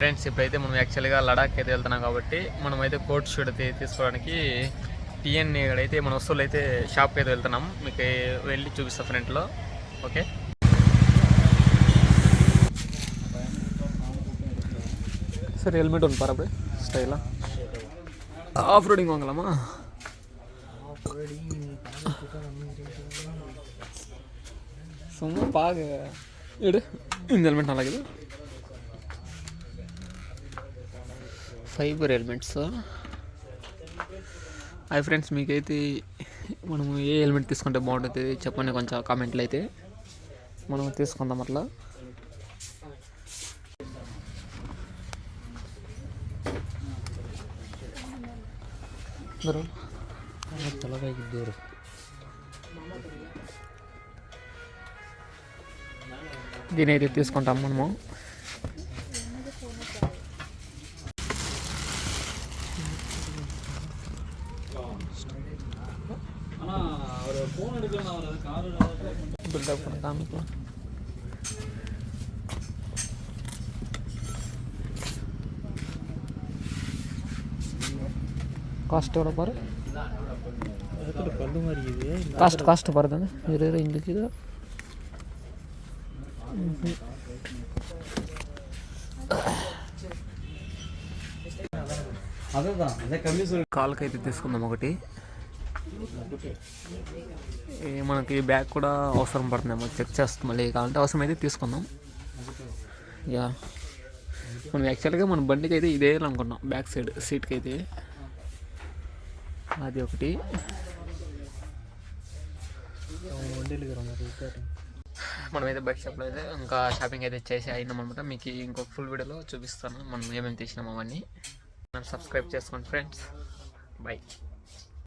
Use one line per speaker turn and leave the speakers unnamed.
Friends ఇప్పుడైతే మనం యాక్చువల్గా లడాక్ అయితే వెళ్తున్నాం కాబట్టి మనం అయితే కోట్ షూట్ అయితే తీసుకోవడానికి టీఎన్ అయితే మన వస్తువులు అయితే షాప్కి అయితే వెళ్తున్నాం మీకు వెళ్ళి చూపిస్తా ఫ్రంట్లో ఓకే సార్ హెల్మెట్ ఉంది పారా స్టైలా ఆఫ్ రోడింగ్ வாங்கலாமா சும்மா బాగా எடு இந்த అలాగే ఫైబర్ హెల్మెట్స్ హాయ్ ఫ్రెండ్స్ మీకైతే మనము ఏ హెల్మెట్ తీసుకుంటే బాగుంటుంది చెప్పండి కొంచెం కామెంట్లు అయితే. మనం తీసుకుందాం అట్లా. తలపైకి
దూరం
దీని అయితే తీసుకుంటాం మనము.
பில்டப் பண்ண காமிக்கலாம்
காஸ்ட் எவ்வளோ பாரு? காஸ்ட் காஸ்ட்
பாரு இரு இங்கே இருக்குது
కాల్కి అయితే తీసుకుందాం ఒకటి. మనకి బ్యాగ్ కూడా అవసరం పడుతుందేమో చెక్ చేస్తాం మళ్ళీ కావాలంటే అవసరం అయితే తీసుకుందాం. యా. మనం యాక్చువల్గా మన బండికి అయితే ఇదే అనుకున్నాం బ్యాక్ సైడ్ సీట్కి అయితే అది ఒకటి. మనమైతే బైక్ షాప్లో అయితే ఇంకా షాపింగ్ అయితే చేసి అయినాం అనమాట మీకు ఇంకొక ఫుల్ వీడియోలో చూపిస్తాను. మనం ఏమేమి తీసినాం అవన్నీ. సబ్స్క్రైబ్ చేసుకోండి ఫ్రెండ్స్ బై